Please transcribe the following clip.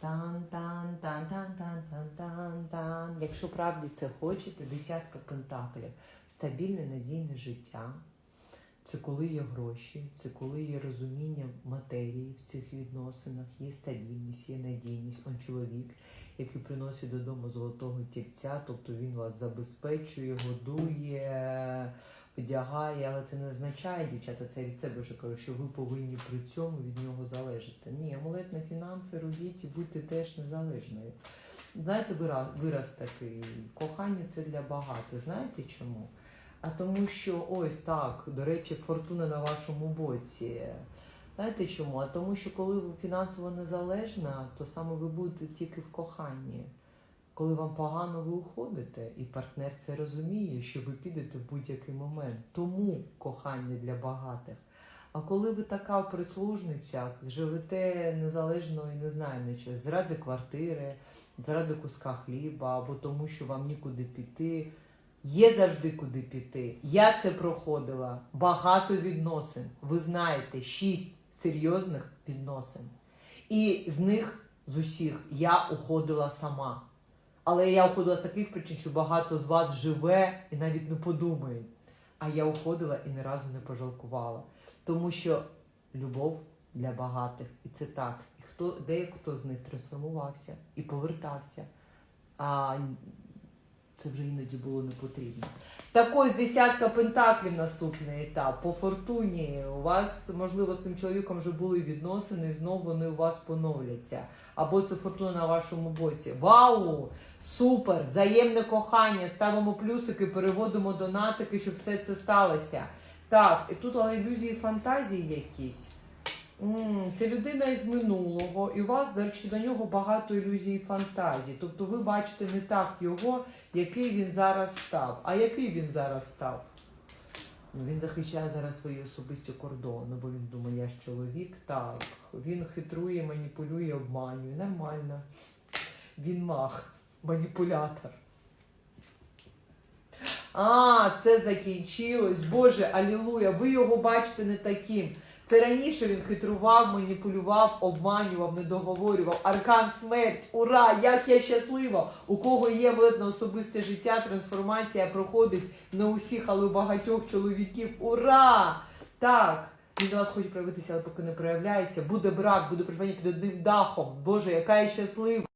Тан, тан, тан, тан, тан, тан, тан, тан. Якщо правді це хочете, десятка пентаклів. Стабільне, надійне життя. Це коли є гроші, це коли є розуміння матерії в цих відносинах, є стабільність, є надійність. Он чоловік, який приносить додому золотого тільця, тобто він вас забезпечує, годує, одягає, але це не означає, дівчата, це я від себе вже кажу, що ви повинні при цьому від нього залежати. Ні, амулет на фінанси робіть і будьте теж незалежною. Знаєте, вираз, вираз такий, кохання це для багатих. Знаєте чому? А тому що ось так, до речі, фортуна на вашому боці. Знаєте чому? А тому, що коли ви фінансово незалежна, то саме ви будете тільки в коханні. Коли вам погано, ви уходите, і партнер це розуміє, що ви підете в будь-який момент. Тому кохання для багатих. А коли ви така в прислужницях, живете незалежно і не знаю нічого, заради квартири, заради куска хліба, або тому, що вам нікуди піти, є завжди куди піти. Я це проходила. Багато відносин. Ви знаєте, шість серйозних відносин. І з них з усіх я уходила сама. Але я уходила з таких причин, що багато з вас живе і навіть не подумають. А я уходила і ні разу не пожалкувала. Тому що любов для багатих, і це так. І хто, деякто з них трансформувався і повертався. А це вже іноді було не потрібно. Так ось десятка пентаклів наступний етап. По фортуні у вас, можливо, з цим чоловіком вже були відносини, і знову вони у вас поновляться. Або це фортуна на вашому боці. Вау! Супер! Взаємне кохання! Ставимо плюсики, переводимо донатики, щоб все це сталося. Так, і тут але ілюзії фантазії якісь. Це людина із минулого, і у вас, до нього багато ілюзій і фантазії. Тобто ви бачите не так його, який він зараз став. А який він зараз став? Ну, він захищає зараз свої особисті кордони, бо він думає, я ж чоловік. Так, він хитрує, маніпулює, обманює. Нормально. Він мах, маніпулятор. А, це закінчилось. Боже, алілуя, ви його бачите не таким. Це раніше він хитрував, маніпулював, обманював, недоговорював. Аркан смерть. Ура! Як я щаслива! У кого є амулет на особисте життя, трансформація проходить не у всіх, але у багатьох чоловіків. Ура! Так. Він до вас хоче проявитися, але поки не проявляється. Буде брак, буде проживання під одним дахом. Боже, яка я щаслива!